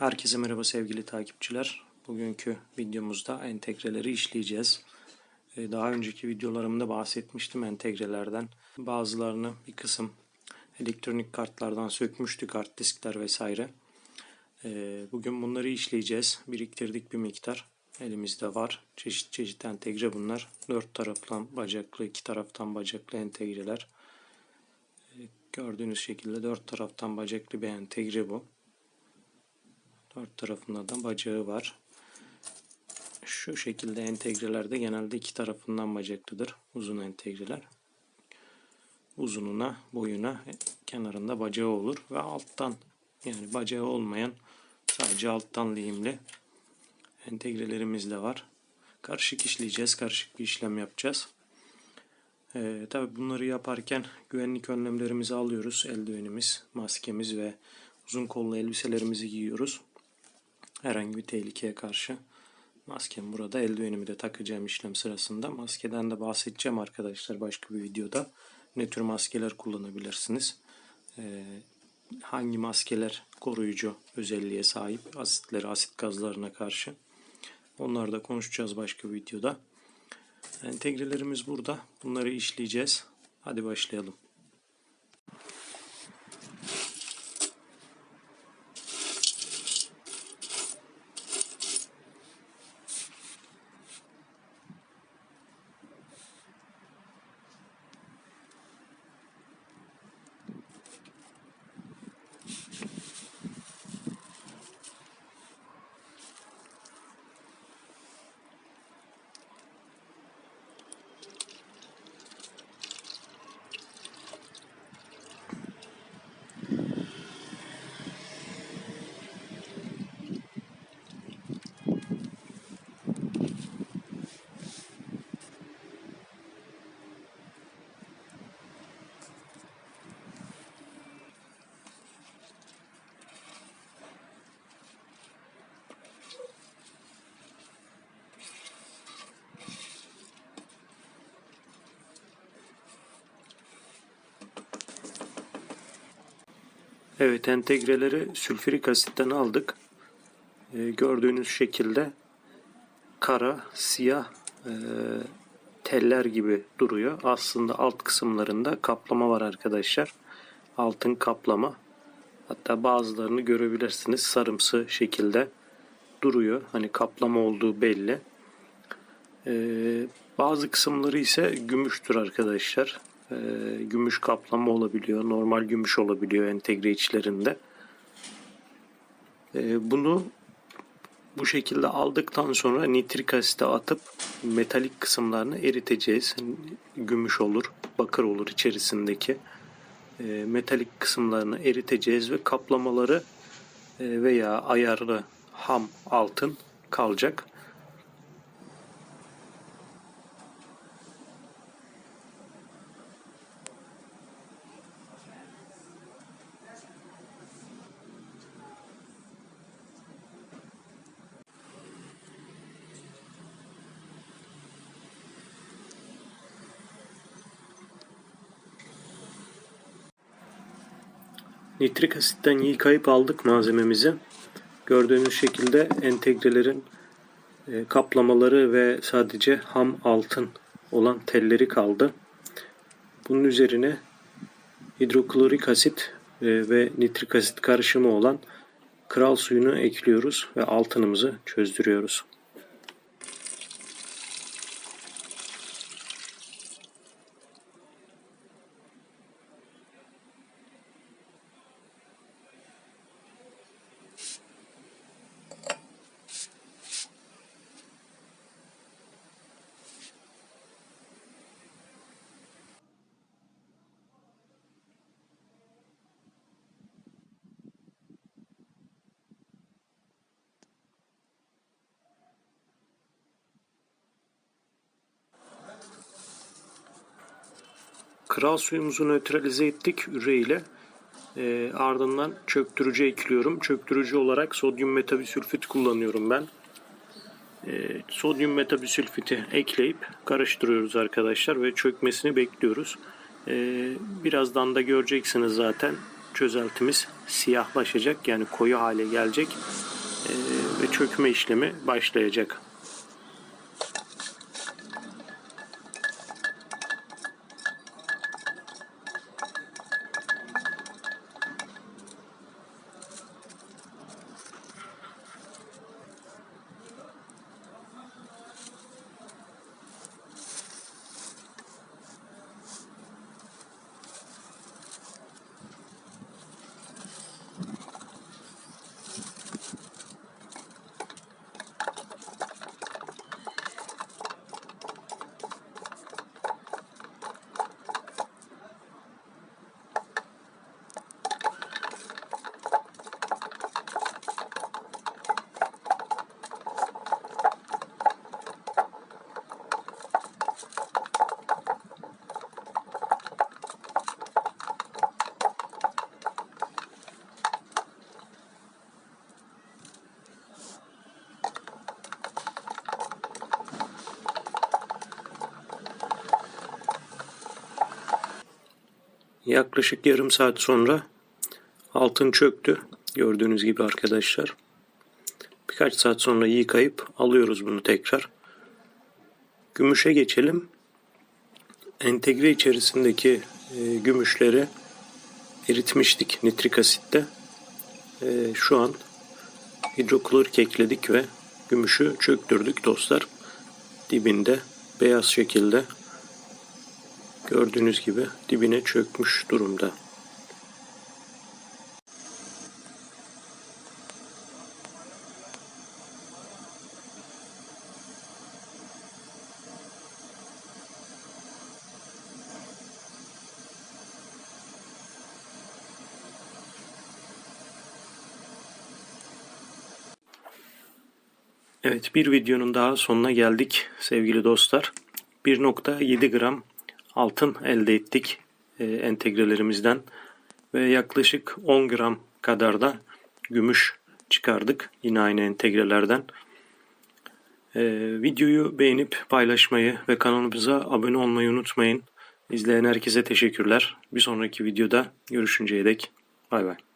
Herkese merhaba sevgili takipçiler. Bugünkü videomuzda entegreleri işleyeceğiz. Ee, Daha önceki videolarımda bahsetmiştim entegrelerden. Bazılarını bir kısım elektronik kartlardan sökmüştük, hard diskler vesaire. Ee, Bugün bunları işleyeceğiz. Biriktirdik bir miktar. Elimizde var. Çeşit çeşit entegre bunlar. Dört taraftan bacaklı, iki taraftan bacaklı entegreler. Ee, Gördüğünüz şekilde dört taraftan bacaklı bir entegre bu. Dört tarafında da bacağı var. Şu şekilde entegrelerde genelde iki tarafından bacaklıdır. Uzun entegreler. Uzununa, boyuna, kenarında bacağı olur ve alttan yani bacağı olmayan sadece alttan lehimli entegrelerimiz de var. Karışık işleyeceğiz. Karışık bir işlem yapacağız. Ee, tabii bunları yaparken güvenlik önlemlerimizi alıyoruz. Eldivenimiz, maskemiz ve uzun kollu elbiselerimizi giyiyoruz. Herhangi bir tehlikeye karşı. Maskem burada. Eldivenimi de takacağım işlem sırasında. Maskeden de bahsedeceğim arkadaşlar başka bir videoda. Ne tür maskeler kullanabilirsiniz? Ee, hangi maskeler koruyucu özelliğe sahip? Asitlere, asit gazlarına karşı. Onları da konuşacağız başka bir videoda. Entegrelerimiz burada. Bunları işleyeceğiz. Hadi başlayalım. Evet entegreleri sülfürik asitten aldık. Ee, gördüğünüz şekilde kara, siyah e, teller gibi duruyor. Aslında alt kısımlarında kaplama var arkadaşlar. Altın kaplama. Hatta bazılarını görebilirsiniz sarımsı şekilde duruyor. Hani kaplama olduğu belli. Ee, bazı kısımları ise gümüştür arkadaşlar. Ee, gümüş kaplama olabiliyor. Normal gümüş olabiliyor entegre içlerinde. Ee, bunu bu şekilde aldıktan sonra nitrik asite atıp metalik kısımlarını eriteceğiz. Gümüş olur, bakır olur içerisindeki. Ee, metalik kısımlarını eriteceğiz ve kaplamaları e, veya ayarlı ham altın kalacak. Nitrik asitten yıkayıp aldık malzememizi. Gördüğünüz şekilde entegrelerin e, kaplamaları ve sadece ham altın olan telleri kaldı. Bunun üzerine hidroklorik asit e, ve nitrik asit karışımı olan kral suyunu ekliyoruz ve altınımızı çözdürüyoruz. Kral suyumuzu nötralize ettik üre ile. E, ardından çöktürücü ekliyorum. Çöktürücü olarak sodyum metabisülfit kullanıyorum ben. E, sodyum metabisülfiti ekleyip karıştırıyoruz arkadaşlar ve çökmesini bekliyoruz. E, birazdan da göreceksiniz zaten. çözeltimiz siyahlaşacak yani koyu hale gelecek Ee, ve çökme işlemi başlayacak. Yaklaşık yarım saat sonra altın çöktü. Gördüğünüz gibi arkadaşlar. Birkaç saat sonra yıkayıp alıyoruz bunu tekrar. Gümüşe geçelim. Entegre içerisindeki e, gümüşleri eritmiştik nitrik asitte. E, şu an hidroklorik ekledik ve gümüşü çöktürdük dostlar. Dibinde beyaz şekilde Gördüğünüz gibi dibine çökmüş durumda. Evet bir videonun daha sonuna geldik sevgili dostlar. 1.7 gram altın elde ettik e, entegrelerimizden ve yaklaşık 10 gram kadar da gümüş çıkardık yine aynı entegrelerden. E, videoyu beğenip paylaşmayı ve kanalımıza abone olmayı unutmayın. İzleyen herkese teşekkürler. Bir sonraki videoda görüşünceye dek bay bay.